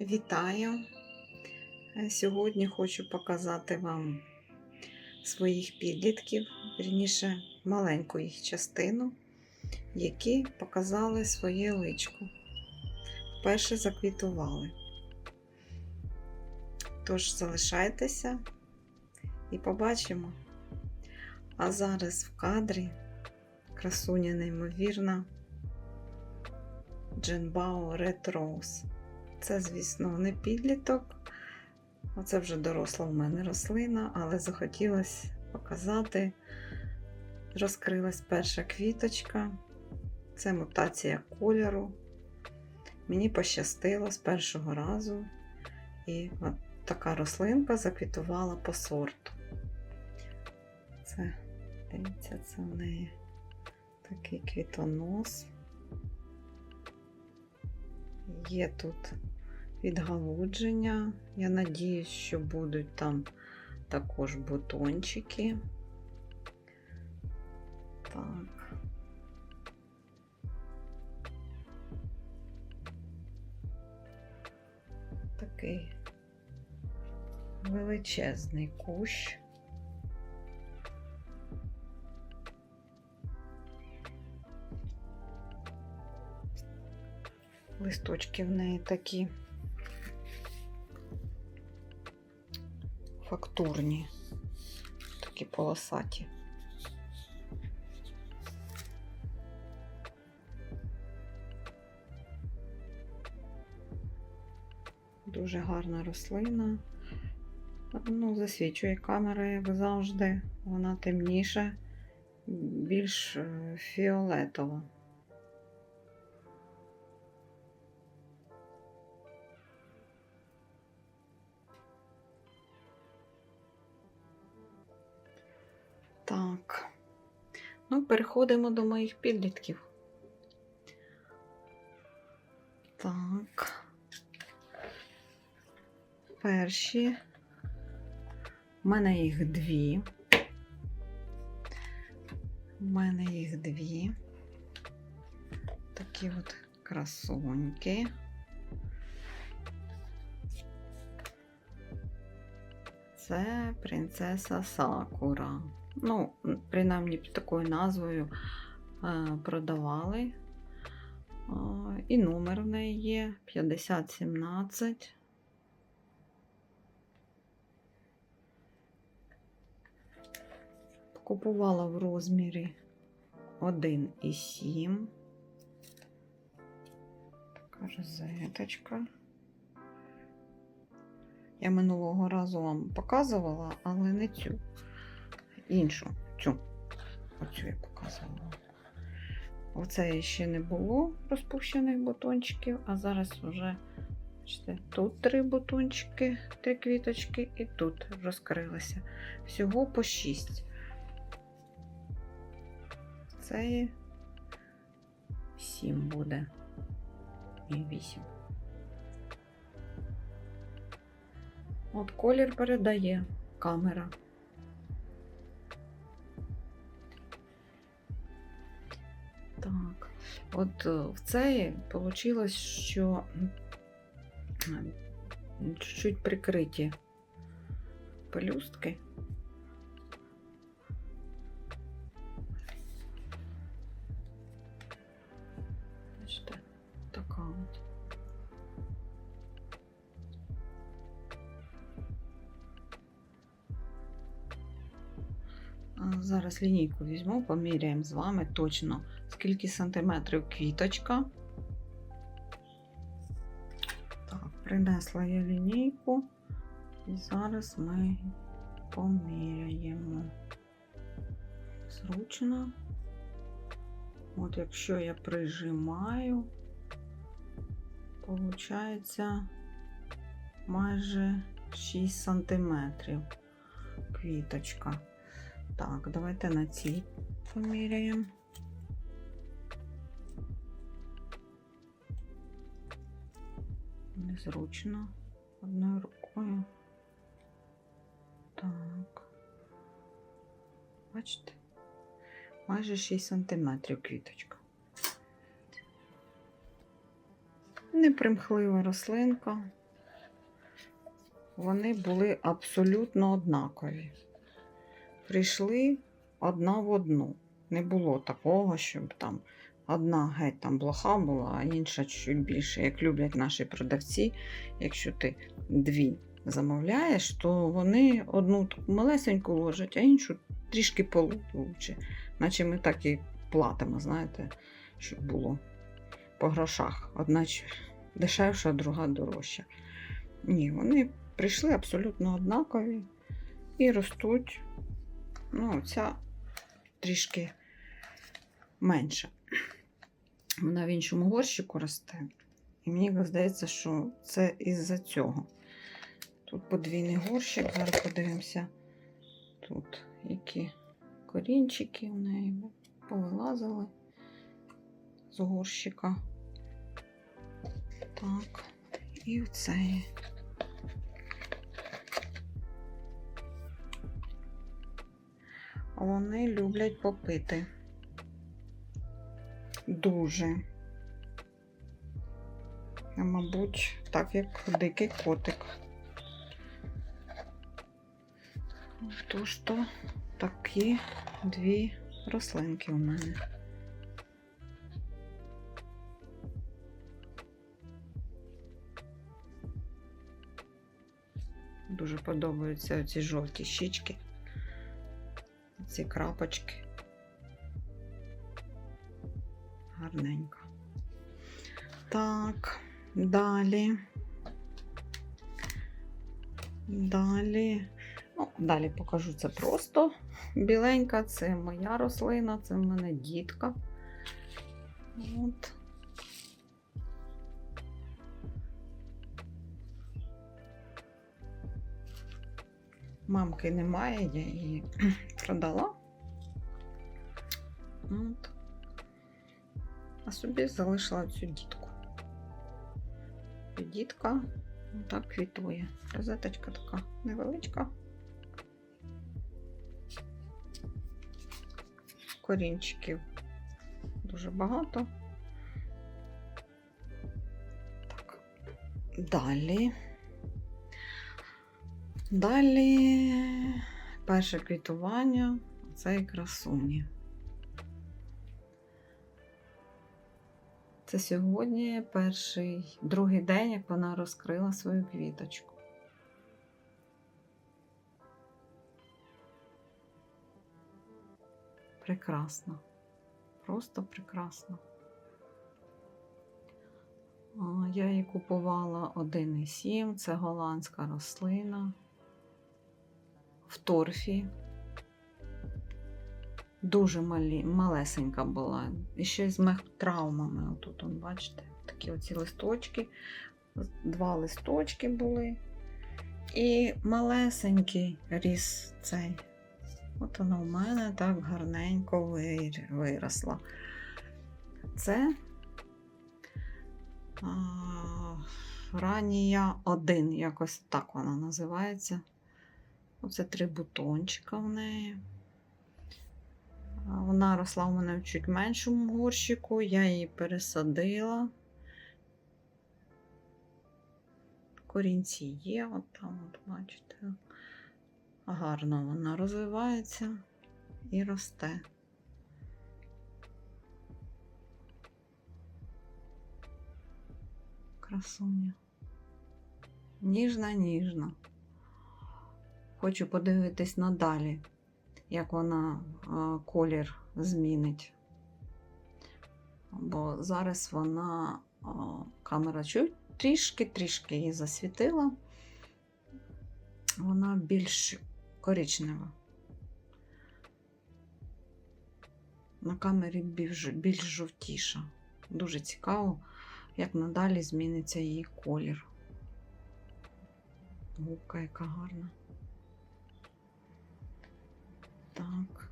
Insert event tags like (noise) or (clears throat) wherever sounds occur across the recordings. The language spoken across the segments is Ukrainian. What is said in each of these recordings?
Вітаю! Е, Сьогодні хочу показати вам своїх підлітків, вірніше маленьку їх частину, які показали своє личко. Вперше заквітували. Тож залишайтеся і побачимо. А зараз в кадрі красуня неймовірна Дженбао Red Rose. Це, звісно, не підліток. Оце вже доросла в мене рослина, але захотілося показати. Розкрилась перша квіточка. Це мутація кольору. Мені пощастило з першого разу. І от така рослинка заквітувала по сорту. Це, дивіться, це в неї такий квітонос. Є тут відгалудження. Я надіюсь, що будуть там також бутончики. Так. Такий величезний кущ. Листочки в неї такі фактурні, такі полосаті. Дуже гарна рослина. Ну, засвічує камера, як завжди. Вона темніша, більш е, фіолетова. Так. Ну, переходимо до моїх підлітків. Так. Перші. У мене їх дві. У мене їх дві. Такі от красуньки. Це принцеса Сакура. Ну, принаймні під такою назвою е, продавали. Е, І номер в неї є 5017. Купувала в розмірі 1,7. Така розеточка. Я минулого разу вам показувала, але не цю. Іншу. Цю. Оцю я показувала. Оце ще не було розпущених бутончиків, а зараз вже бачите, тут три бутончики, три квіточки, і тут розкрилося. Всього по шість. Це сім буде. І вісім. От колір передає камера. От е, в цей вийшло, що чуть-чуть прикриті пелюстки. Зараз лінійку візьму, поміряємо з вами точно, скільки сантиметрів квіточка. Так, принесла я лінійку, і зараз ми поміряємо. Зручно. От якщо я прижимаю, виходить майже 6 сантиметрів квіточка. Так, давайте на цій поміряємо. Незручно одною рукою. Так. Бачите? Майже 6 сантиметрів квіточка. Непримхлива рослинка. вони були абсолютно однакові. Прийшли одна в одну. Не було такого, щоб там одна геть там блоха була, а інша чуть більше. Як люблять наші продавці, якщо ти дві замовляєш, то вони одну таку малесеньку ложать, а іншу трішки получше. Наче ми так і платимо, знаєте, щоб було по грошах. Одна дешевша, друга дорожча. Ні, вони прийшли абсолютно однакові і ростуть. Ну, ця трішки менша. Вона в іншому горщику росте. І мені здається, що це із-за цього. Тут подвійний горщик, зараз подивимося. Тут які корінчики в неї повилазили з горщика. Так, і оцей. Вони люблять попити. Дуже. Мабуть, так як дикий котик. Тож то такі дві рослинки у мене. Дуже подобаються ці жовті щічки, ці крапочки. Гарненько. Так, далі. Далі. Ну, далі покажу це просто. Біленька це моя рослина, це в мене дітка. От. Мамки немає, я її (clears throat) продала. От. А собі залишила цю дітку. І Дітка так квітує. Розеточка така невеличка. Корінчиків дуже багато. Так. Далі. Далі перше квітування це красуні. Це сьогодні перший, другий день, як вона розкрила свою квіточку. Прекрасно. Просто прекрасно. Я її купувала 1,7, це голландська рослина в торфі. Дуже малі, малесенька була. І ще з мех-травмами. Отут, он, бачите, такі оці листочки. Два листочки були. І малесенький ріс цей. От вона у мене так гарненько виросла. Це а, ранія 1, якось так вона називається. Оце три бутончика в неї. Вона росла у мене в чуть меншому горщику, я її пересадила. Корінці є, от там, от бачите. Гарно вона розвивається і росте. Красуня. Ніжна, ніжна. Хочу подивитись надалі, як вона колір змінить. Бо зараз вона камера трішки-трішки її засвітила. Вона більш коричнева. На камері більш, більш жовтіша. Дуже цікаво, як надалі зміниться її колір. Губка яка гарна. Так.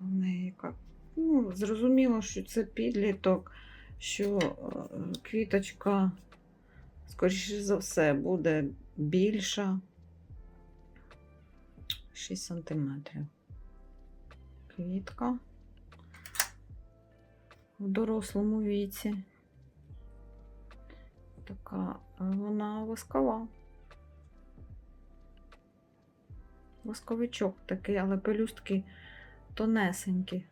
В неї яка. Ну, зрозуміло, що це підліток, що е, квіточка, скоріше за все, буде більша. 6 сантиметрів. Квітка в дорослому віці. Така е, вона воскова. Восковичок такий, але пелюстки тонесенькі.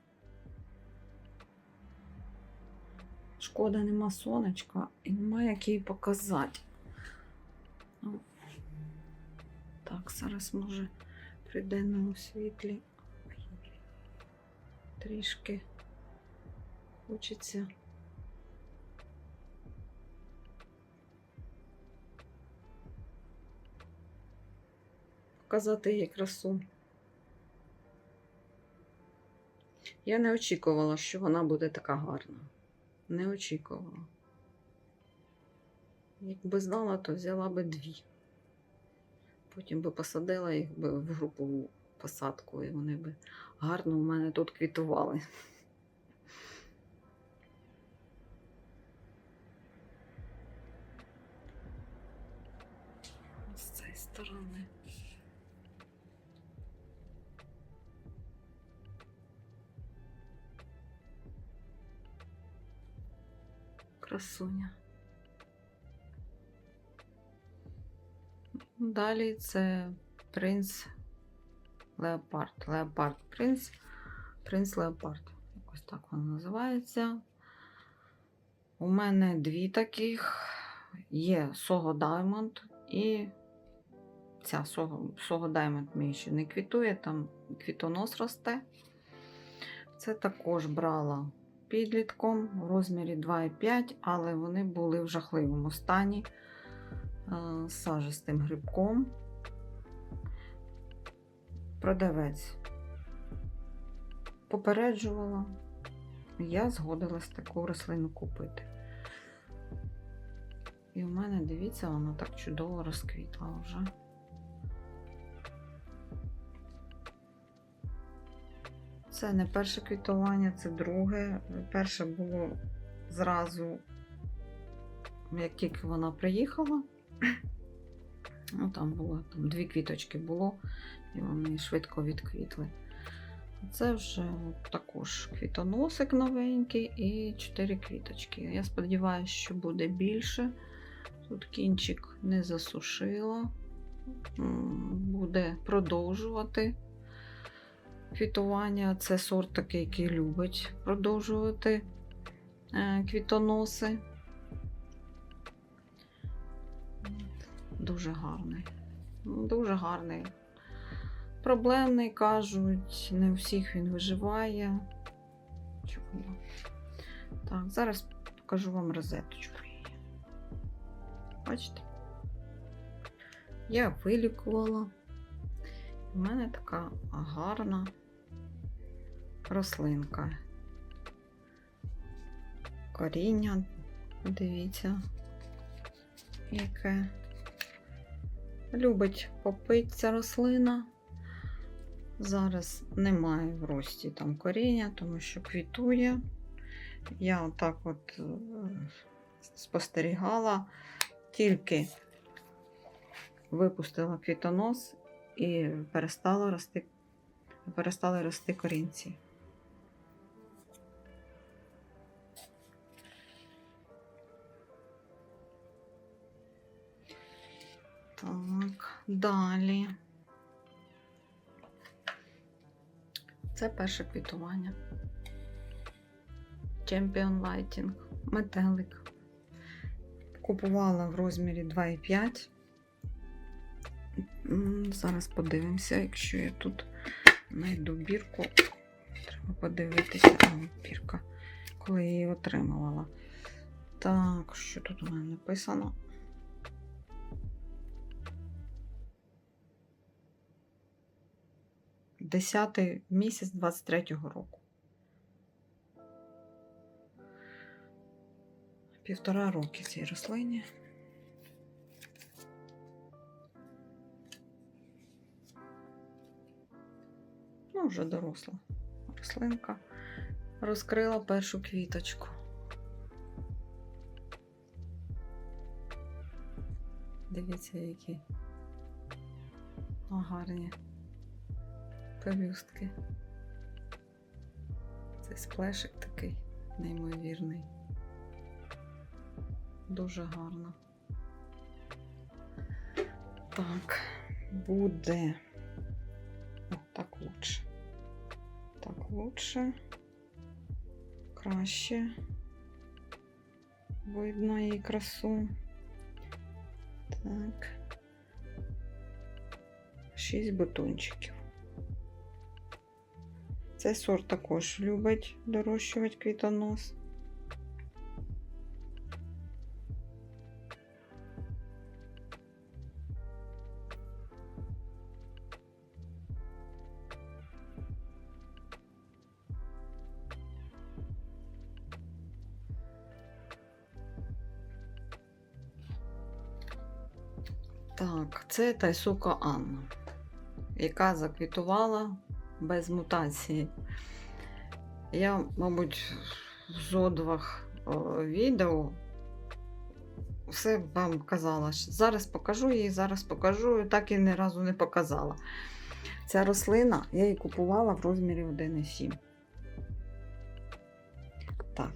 Шкода, нема сонечка і нема як її показати. Так, зараз може при денному світлі трішки хочеться. Показати їй красу. Я не очікувала, що вона буде така гарна. Не очікувала. Якби знала, то взяла би дві. Потім би посадила їх би в групову посадку, і вони би гарно у мене тут квітували. З цієї сторони. Красуня. Далі це принц Леопард. Леопард принц. Принц Леопард. Якось так воно називається. У мене дві таких. Є Сого Diamond і ця Сого, Сого Diamond мені ще не квітує, там квітонос росте. Це також брала підлітком в розмірі 2,5, але вони були в жахливому стані е, з сажистим грибком. Продавець попереджувала, я згодилась таку рослину купити. І у мене, дивіться, вона так чудово розквітла вже. Це не перше квітування, це друге. Перше було зразу, як тільки вона приїхала. Ну, там було там дві квіточки було, і вони швидко відквітли. Це вже також квітоносик новенький і чотири квіточки. Я сподіваюся, що буде більше. Тут кінчик не засушила, буде продовжувати квітування. Це сорт такий, який любить продовжувати е, квітоноси. Дуже гарний. Дуже гарний. Проблемний, кажуть, не у всіх він виживає. Чому? Так, зараз покажу вам розеточку. Бачите? Я вилікувала. У мене така гарна рослинка. Коріння, дивіться, яке. Любить попити ця рослина. Зараз немає в рості там коріння, тому що квітує. Я отак от е, спостерігала, тільки випустила квітонос і перестало рости, перестали рости корінці. Так, далі. Це перше квітування. Champion Lighting. Метелик. Купувала в розмірі 2,5. Зараз подивимося, якщо я тут знайду бірку. Треба подивитися, а бірка, коли я її отримувала. Так, що тут у мене написано? Десятий місяць 23-го року. Півтора роки цій рослині. Ну, вже доросла рослинка. Розкрила першу квіточку. Дивіться, які О, гарні пелюстки. Цей сплешик такий неймовірний. Дуже гарно. Так, буде лучше, краще видно її красу. Так. Шість бутончиків. Цей сорт також любить дорощувати квітонос. Так, це Тайсука Анна, яка заквітувала без мутації. Я, мабуть, в зодвах відео все вам казала. Зараз покажу її, зараз покажу, так і ні разу не показала. Ця рослина я її купувала в розмірі 1,7. Так.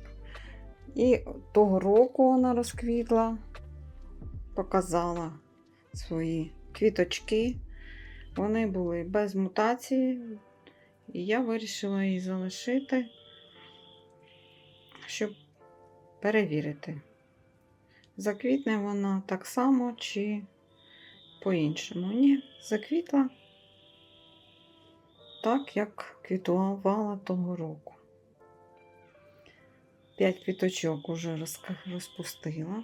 І того року вона розквітла, показала свої квіточки. Вони були без мутації, і я вирішила її залишити, щоб перевірити, заквітне вона так само чи по-іншому. Ні, заквітла так, як квітувала того року. П'ять квіточок уже розпустила.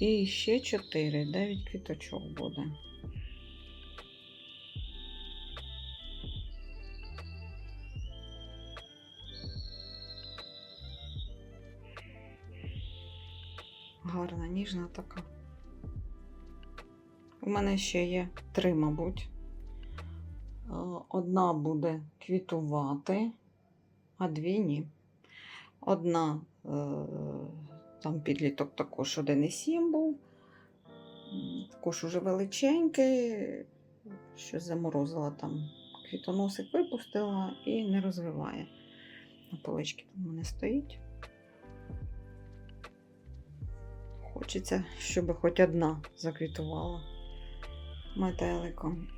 І ще 4, 9 квіточок буде. Гарна, ніжна така. У мене ще є три, мабуть. Е, Одна буде квітувати, а дві ні. Одна е, там підліток також 1,7 був. Також уже величенький, що заморозила там квітоносик випустила і не розвиває. На поличці там мене стоїть. Хочеться, щоб хоч одна заквітувала метеликом.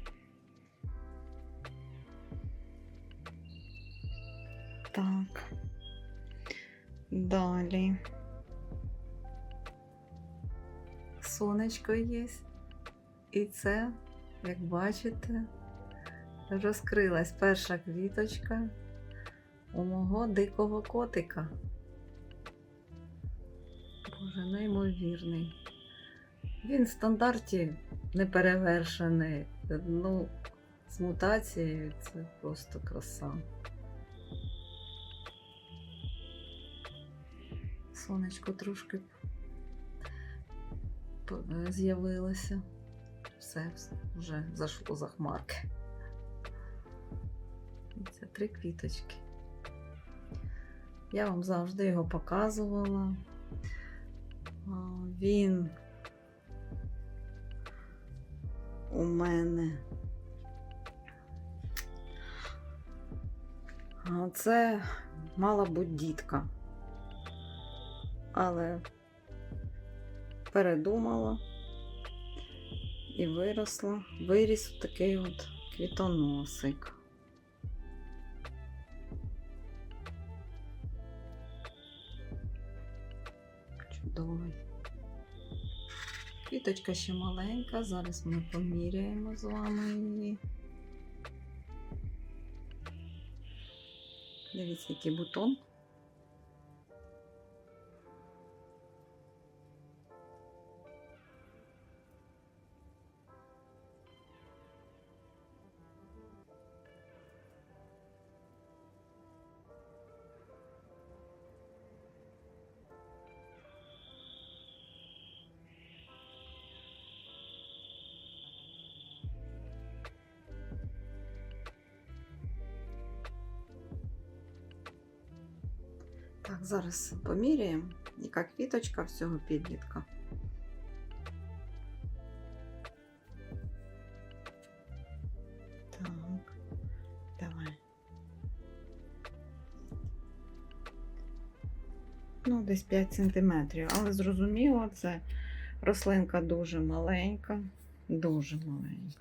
Так. Далі. Сонечко є. І це, як бачите, розкрилась перша квіточка у мого дикого котика. Боже, неймовірний. Він в стандарті неперевершений. Ну, з мутацією це просто краса. Сонечко трошки п- е, з'явилося. Все, все вже зайшло за хмарки. Це три квіточки. Я вам завжди його показувала. Він у мене. Це мала бути дітка. Але передумала і виросла. Виріс такий от квітоносик. Чудовий. Квіточка ще маленька, зараз ми поміряємо з вами її. Дивіться, який бутон. Зараз поміряємо, яка квіточка всього підлітка. Так, давай. Ну, десь 5 сантиметрів, але зрозуміло, це рослинка дуже маленька, Дуже маленька.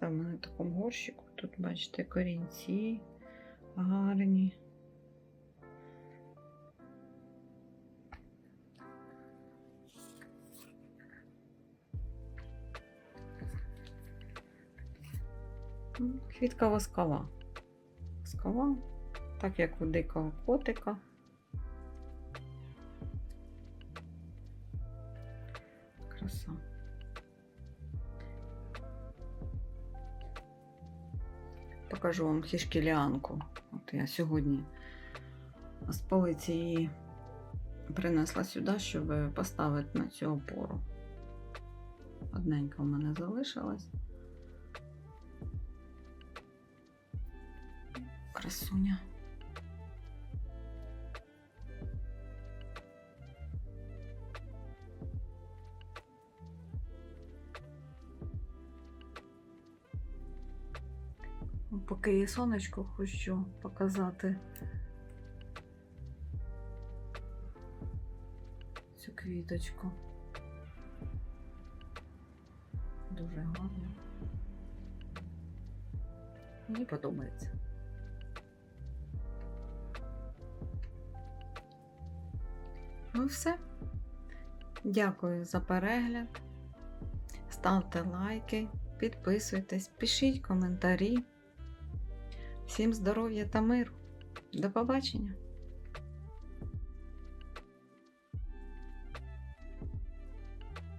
Мене в такому горщику. Тут, бачите, корінці гарні. Квітка воскова. Воскова, так як у дикого котика. Краса. Покажу вам хішкіліанку. От я сьогодні з полиці її принесла сюди, щоб поставити на цю опору. Одненька в мене залишилась. Красуня. Поки є сонечко, хочу показати цю квіточку. Дуже гарно. Мені подобається. Ну все. Дякую за перегляд. Ставте лайки, підписуйтесь, пишіть коментарі. Всім здоров'я та миру. До побачення!